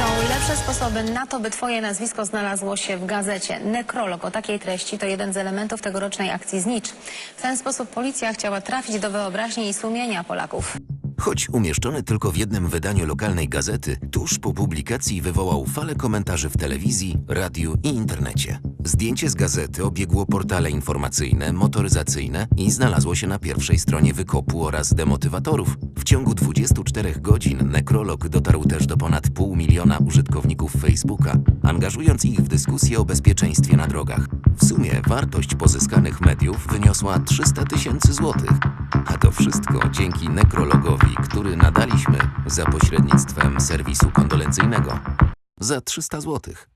Najlepsze sposoby na to, by twoje nazwisko znalazło się w gazecie. Nekrolog o takiej treści to jeden z elementów tegorocznej akcji Znicz. W ten sposób policja chciała trafić do wyobraźni i sumienia Polaków. Choć umieszczony tylko w jednym wydaniu lokalnej gazety, tuż po publikacji wywołał falę komentarzy w telewizji, radiu i internecie. Zdjęcie z gazety obiegło portale informacyjne, motoryzacyjne i znalazło się na pierwszej stronie wykopu oraz demotywatorów. W ciągu 24 godzin nekrolog dotarł też do ponad pół miliona użytkowników Facebooka, angażując ich w dyskusję o bezpieczeństwie na drogach. W sumie wartość pozyskanych mediów wyniosła 300 tysięcy złotych. A to wszystko dzięki nekrologowi, który nadaliśmy za pośrednictwem serwisu kondolencyjnego. Za 300 złotych.